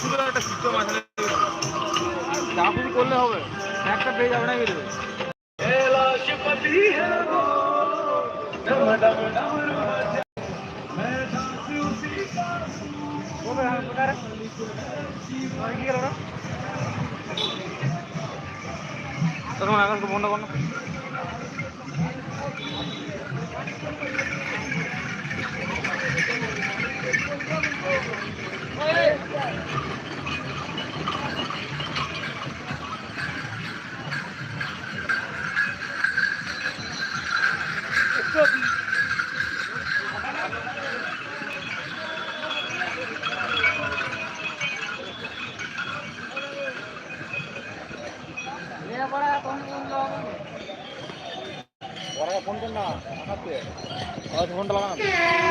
সুন্দর একটা সিদ্ধ মাছ করলে হবে। একটা পেয়ে যাবে না কিন্তু তখন আকাশকে বন্ধ কর। না কোন কোন না?